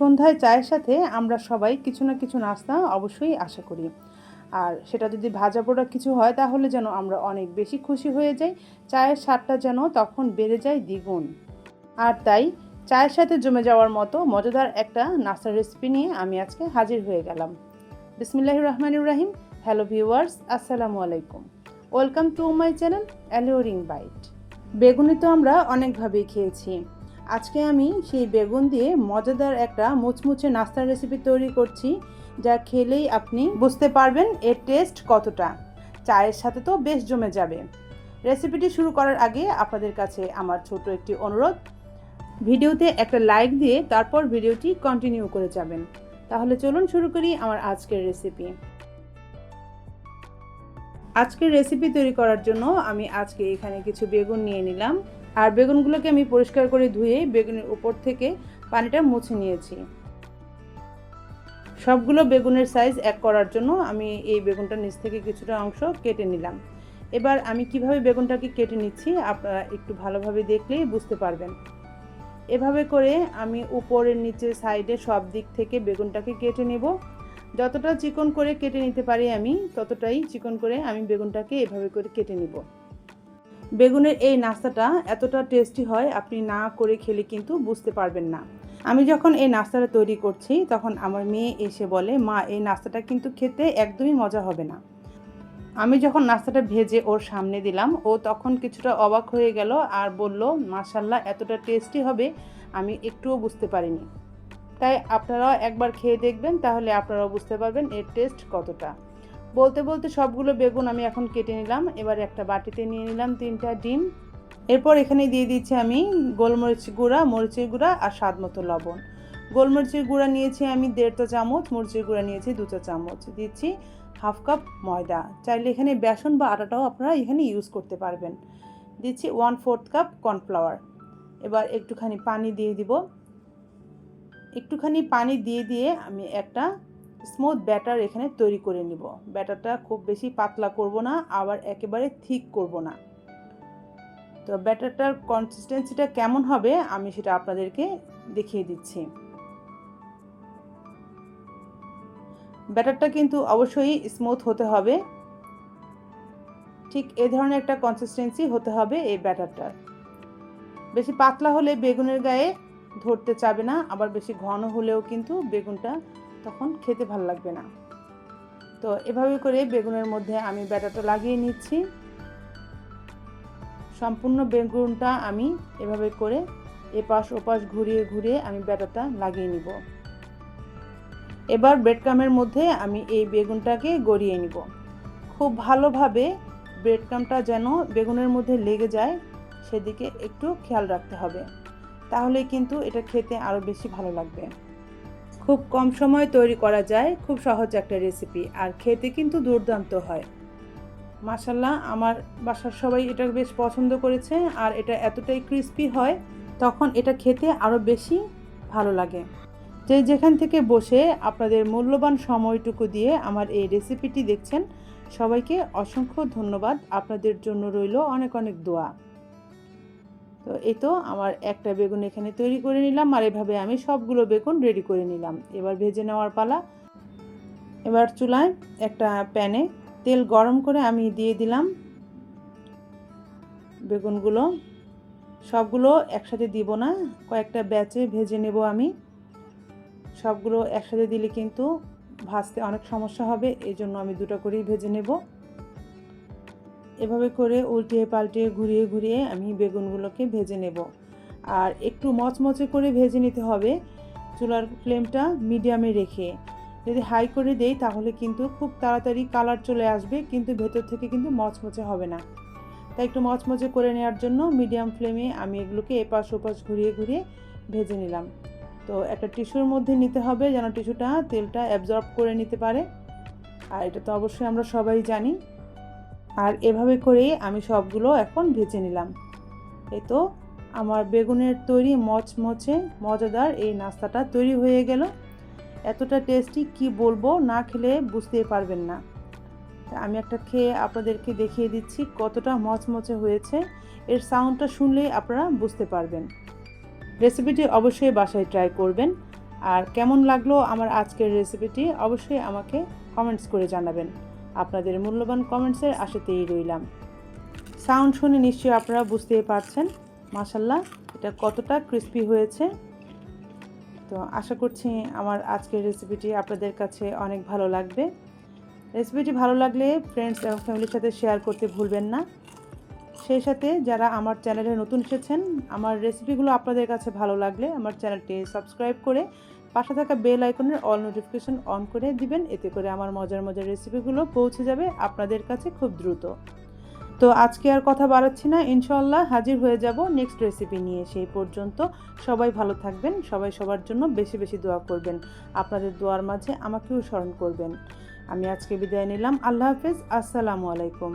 সন্ধ্যায় চায়ের সাথে আমরা সবাই কিছু না কিছু নাস্তা অবশ্যই আশা করি। আর সেটা যদি ভাজা পোড়া কিছু হয়, তাহলে যেন আমরা অনেক বেশি খুশি হয়ে যাই। চায়ের স্বাদটা যেন তখন বেড়ে যায় দ্বিগুণ। আর তাই চায়ের সাথে জমে যাওয়ার মতো মজাদার একটা নাস্তার রেসিপি নিয়ে আমি আজকে হাজির হয়ে গেলাম। বিসমিল্লাহ রহমানুর রাহিম। হ্যালো ভিউয়ার্স, আসসালামু আলাইকুম। Welcome to my channel alluring bite. বেগুনি তো আমরা অনেকভাবেই খেয়েছি। আজকে আমি সেই বেগুন দিয়ে মজাদার একটা মুচমুচে নাস্তার রেসিপি তৈরি করছি, যা খেলেই আপনি বুঝতে পারবেন এর টেস্ট কতটা। চায়ের সাথে তো বেশ জমে যাবে। রেসিপিটি শুরু করার আগে আপনাদের কাছে আমার ছোট একটি অনুরোধ। ভিডিওতে একটা লাইক দিয়ে তারপর ভিডিওটি কন্টিনিউ করে যাবেন। তাহলে চলুন শুরু করি আমার আজকের রেসিপি আজকের রেসিপি তৈরি করার জন্য আমি আজকে এখানে কিছু বেগুন নিয়ে নিলাম। আর বেগুনগুলোকে আমি পরিষ্কার করে ধুয়ে বেগুনের উপর থেকে পানিটা মুছে নিয়েছি। সবগুলো বেগুনের সাইজ এক করার জন্য আমি এই বেগুনটা নিচ থেকে কিছুটা অংশ কেটে নিলাম। এবার আমি কীভাবে বেগুনটাকে কেটে নিচ্ছি আপনারা একটু ভালোভাবে দেখলেই বুঝতে পারবেন। এভাবে করে আমি উপরের নিচে সাইডে সব দিক থেকে বেগুনটাকে কেটে নেব। যতটা চিকন করে কেটে নিতে পারি আমি, ততটাই চিকন করে আমি বেগুনটাকে এভাবে করে কেটে নিব। বেগুনের এই নাস্তাটা এতটা টেস্টি হয়, আপনি না করে খেলে কিন্তু বুঝতে পারবেন না। আমি যখন এই নাস্তাটা তৈরি করছি, তখন আমার মেয়ে এসে বলে, মা, এই নাস্তাটা কিন্তু খেতে একদমই মজা হবে না। আমি যখন নাস্তাটা ভেজে ওর সামনে দিলাম, ও তখন কিছুটা অবাক হয়ে গেল আর বলল মাসাল্লাহ এতটা টেস্টি হবে, আমি একটুও বুঝতে পারিনি। তাই আপনারাও একবার খেয়ে দেখবেন, তাহলে আপনারাও বুঝতে পারবেন এর টেস্ট কতটা। বলতে বলতে সবগুলো বেগুন আমি এখন কেটে নিলাম। এবার একটা বাটিতে নিয়ে নিলাম তিনটা ডিম। এরপর এখানে দিয়ে দিচ্ছি আমি গোলমরিচ গুঁড়া, মরিচের গুঁড়া আর স্বাদ মতো লবণ। গোলমরিচের গুঁড়া নিয়েছি আমি দেড়টা চামচ, মরিচের গুঁড়া নিয়েছি দুটো চামচ। দিচ্ছি হাফ কাপ ময়দা। চাইলে এখানে বেসন বা আটাটাও আপনারা এখানে ইউজ করতে পারবেন। দিচ্ছি ওয়ান ফোর্থ কাপ কর্নফ্লাওয়ার এবার একটুখানি পানি দিয়ে দিব। একটুখানি পানি দিয়ে দিয়ে আমি একটা স্মুথ ব্যাটার এখানে তৈরি করে নিব। ব্যাটারটা খুব বেশি পাতলা করব না, আবার একেবারে থিক করব না। তো ব্যাটারটার কনসিস্টেন্সিটা কেমন হবে আমি সেটা আপনাদেরকে দেখিয়ে দিচ্ছি। ব্যাটারটা কিন্তু অবশ্যই স্মুথ হতে হবে। ঠিক এ ধরনের একটা কনসিস্টেন্সি হতে হবে এই ব্যাটারটার। বেশি পাতলা হলে বেগুনের গায়ে ধরতে চাবে না, আবার বেশি ঘন হলেও কিন্তু বেগুনটা তখন খেতে ভালো লাগবে না। তো এভাবে করে বেগুনের মধ্যে আমি ব্যাটারটা লাগিয়ে নিচ্ছি। সম্পূর্ণ বেগুনটা আমি এভাবে করে এপাশ ওপাশ ঘুরিয়ে ঘুরিয়ে আমি ব্যাটারটা লাগিয়ে নিব। এবার ব্রেডক্রামের মধ্যে আমি এই বেগুনটাকে গড়িয়ে নিব। খুব ভালোভাবে ব্রেডক্রামটা যেন বেগুনের মধ্যে লেগে যায়, সেদিকে একটু খেয়াল রাখতে হবে। তাহলে কিন্তু এটা খেতে আরও বেশি ভালো লাগবে। খুব কম সময়ে তৈরি করা যায়, খুব সহজ একটা রেসিপি আর খেতে কিন্তু দুর্দান্ত হয়। মাসাল্লাহ আমার বাসার সবাই এটা বেশ পছন্দ করেছে, আর এটা এতটাই ক্রিস্পি হয়, তখন এটা খেতে আরও বেশি ভালো লাগে। যে যেখান থেকে বসে আপনাদের মূল্যবান সময়টুকু দিয়ে আমার এই রেসিপিটি দেখছেন, সবাইকে অসংখ্য ধন্যবাদ। আপনাদের জন্য রইল অনেক অনেক দোয়া। তো এই তো আমার একটা বেগুন এখানে তৈরি করে নিলাম, আর এভাবে আমি সবগুলো বেগুন রেডি করে নিলাম। এবার ভেজে নেওয়ার পালা। এবার চুলায় একটা প্যানে তেল গরম করে আমি দিয়ে দিলাম বেগুনগুলো। সবগুলো একসাথে দিব না, কয়েকটা ব্যাচে ভেজে নেব আমি। সবগুলো একসাথে দিলে কিন্তু ভাজতে অনেক সমস্যা হবে এই জন্য আমি দুটো করেই ভেজে নেব। এভাবে করে উল্টিয়ে পাল্টিয়ে ঘুরিয়ে ঘুরিয়ে আমি বেগুনগুলোকে ভেজে নেব। আর একটু মচমচে করে ভেজে নিতে হবে চুলার ফ্লেমটা মিডিয়ামে রেখে। যদি হাই করে দেই তাহলে কিন্তু খুব তাড়াতাড়ি কালার চলে আসবে, কিন্তু ভেতর থেকে কিন্তু মচমচে হবে না। তাই একটু মচমচে করে নেওয়ার জন্য মিডিয়াম ফ্লেমে আমি এগুলোকে এপাশ ওপাশ ঘুরিয়ে ঘুরিয়ে ভেজে নিলাম। তো একটা টিস্যুর মধ্যে নিতে হবে যেন টিস্যুটা তেলটা অ্যাবজর্ব করে নিতে পারে। আর এটা তো অবশ্যই আমরা সবাই জানি। আর এভাবে করেই আমি সবগুলো এখন ভেজে নিলাম। এই তো আমার বেগুনের তৈরি মচমচে, মজাদার এই নাস্তাটা তৈরি হয়ে গেল। এতটা টেস্টি কি বলব না খেলে বুঝতেই পারবেন না। আমি একটা খেয়ে আপনাদেরকে দেখিয়ে দিচ্ছি কতটা মচমচে হয়েছে। এর সাউন্ডটা শুনলেই আপনারা বুঝতে পারবেন। রেসিপিটি অবশ্যই বাসায় ট্রাই করবেন। আর কেমন লাগল আমার আজকের রেসিপিটি অবশ্যই আমাকে কমেন্টস করে জানাবেন। আপনাদের মূল্যবান কমেন্টসের আশাতেই রইলাম। সাউন্ড শুনে নিশ্চয়ই আপনারা বুঝতেই পারছেন মাসাল্লাহ এটা কতটা ক্রিস্পি হয়েছে। তো আশা করছি আমার আজকের রেসিপিটি আপনাদের কাছে অনেক ভালো লাগবে। রেসিপিটি ভালো লাগলে ফ্রেন্ডস এবং ফ্যামিলির সাথে শেয়ার করতে ভুলবেন না। সেই সাথে যারা আমার চ্যানেলে নতুন এসেছেন, আমার রেসিপিগুলো আপনাদের কাছে ভালো লাগলে আমার চ্যানেলটি সাবস্ক্রাইব করে পাশে থাকা বেল আইকনের অল নোটিফিকেশন অন করে দিবেন। এতে করে আমার মজার মজার রেসিপিগুলো পৌঁছে যাবে আপনাদের কাছে খুব দ্রুত। তো আজকে আর কথা বাড়াচ্ছি না। ইনশাল্লাহ হাজির হয়ে যাব নেক্সট রেসিপি নিয়ে। সেই পর্যন্ত সবাই ভালো থাকবেন, সবাই সবার জন্য বেশি বেশি দোয়া করবেন। আপনাদের দোয়ার মাঝে আমাকেও স্মরণ করবেন। আমি আজকে বিদায় নিলাম। আল্লাহ হাফেজ। আসসালামু আলাইকুম।